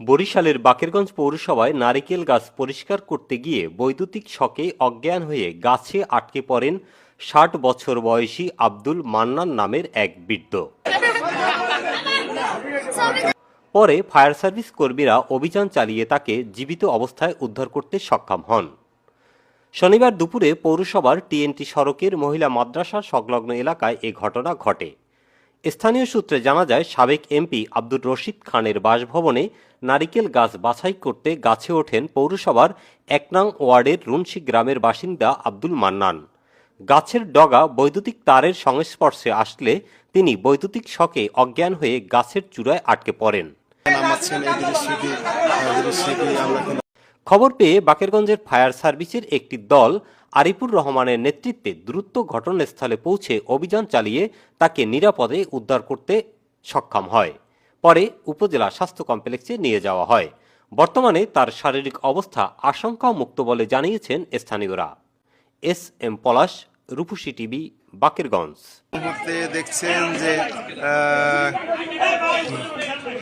বরিশালের বাকেরগঞ্জ পৌরসভায় নারিকেল গাছ পরিষ্কার করতে গিয়ে বৈদ্যুতিক শকে অজ্ঞান হয়ে গাছে আটকে পড়েন ষাট বছর বয়সী আব্দুল মান্নান নামের এক বৃদ্ধ। পরে ফায়ার সার্ভিস কর্মীরা অভিযান চালিয়ে তাকে জীবিত অবস্থায় উদ্ধার করতে সক্ষম হন। শনিবার দুপুরে পৌরসভার টিএনটি সড়কের মহিলা মাদ্রাসা সংলগ্ন এলাকায় এ ঘটনা ঘটে। স্থানীয় সূত্রে জানা যায়, সাবেক এমপি আব্দুর রশিদ খানের বাসভবনে নারিকেল গাছ বাছাই করতে গাছে ওঠেন পৌরসভার একনাং ওয়ার্ডের রুনশি গ্রামের বাসিন্দা আব্দুল মান্নান। গাছের ডগা বৈদ্যুতিক তারের সংস্পর্শে আসলে তিনি বৈদ্যুতিক শকে অজ্ঞান হয়ে গাছের চূড়ায় আটকে পড়েন। খবর পেয়ে বাকেরগঞ্জের ফায়ার সার্ভিসের একটি দল আরিফুর রহমানের নেতৃত্বে দ্রুত ঘটনাস্থলে পৌঁছে অভিযান চালিয়ে তাকে নিরাপদে উদ্ধার করতে সক্ষম হয়। পরে উপজেলা স্বাস্থ্য কমপ্লেক্সে নিয়ে যাওয়া হয়। বর্তমানে তার শারীরিক অবস্থা আশঙ্কা মুক্ত বলে জানিয়েছেন স্থানীয়রা। S M Palash, Rupashi TV, Bakerganj. দেখছেন যে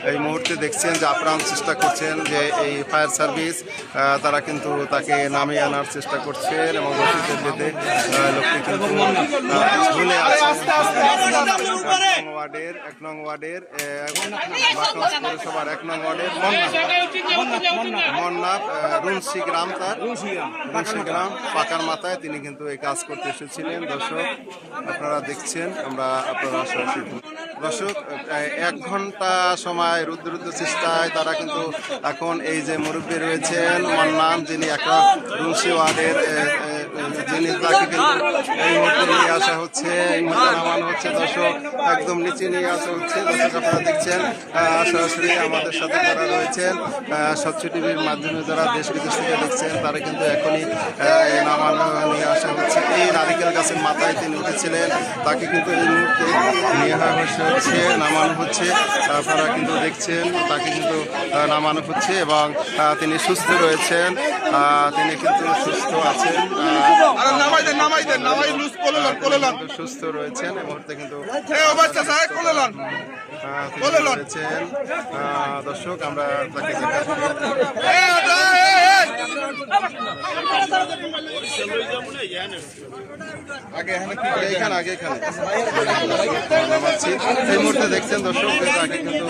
এই মুহূর্তে দেখছেন যে আপ্রাণ চেষ্টা করছেন যে এই ফায়ার সার্ভিস তারা কিন্তু তাকে নামিয়ে আনার চেষ্টা করছেন এবং রশিদের লোকটি কিন্তু ওয়ার্ডের, এক নং ওয়ার্ডের গ্রাম তার। পাকার মাথায় তিনি কিন্তু এই কাজ করতে এসেছিলেন। দর্শক, আপনারা দেখছেন, আমরা আপনারা দর্শক এক ঘণ্টা সময় রুদ্র রুদ্র চেষ্টায় তারা কিন্তু এখন এই যে মুরব্বী রয়েছেন, মান্নান, যিনি একটা রুনসি তাকে কিন্তু এই মুহূর্তে নিয়ে আসা হচ্ছে এই মুহূর্তে নামানো হচ্ছে দর্শক একদম নিচে নিয়ে আসা হচ্ছে। দর্শক আপনারা দেখছেন সরাসরি আমাদের সাথে যারা রয়েছেন আহ, স্বচ্ছ টিভির মাধ্যমে যারা দেশ বিদেশ থেকে দেখছেন তারা কিন্তু এখনই নামানো নিয়ে আসা হচ্ছে। এই নারিকেল গাছের মাথায় তিনি উঠেছিলেন তাকে কিন্তু এই মুহূর্তে নিয়ে আসা হচ্ছে নামানো হচ্ছে। আপনারা কিন্তু দেখছেন তাকে কিন্তু নামানো হচ্ছে এবং তিনি সুস্থ রয়েছেন। তিনি কিন্তু সুস্থ আছেন। সুস্থ রয়েছেন এই মুহূর্তে কিন্তু রয়েছেন। দর্শক আমরা তাকে আগে এখানে এখানে আগে এখানে। এই মুহূর্তে দেখছেন দর্শক কিন্তু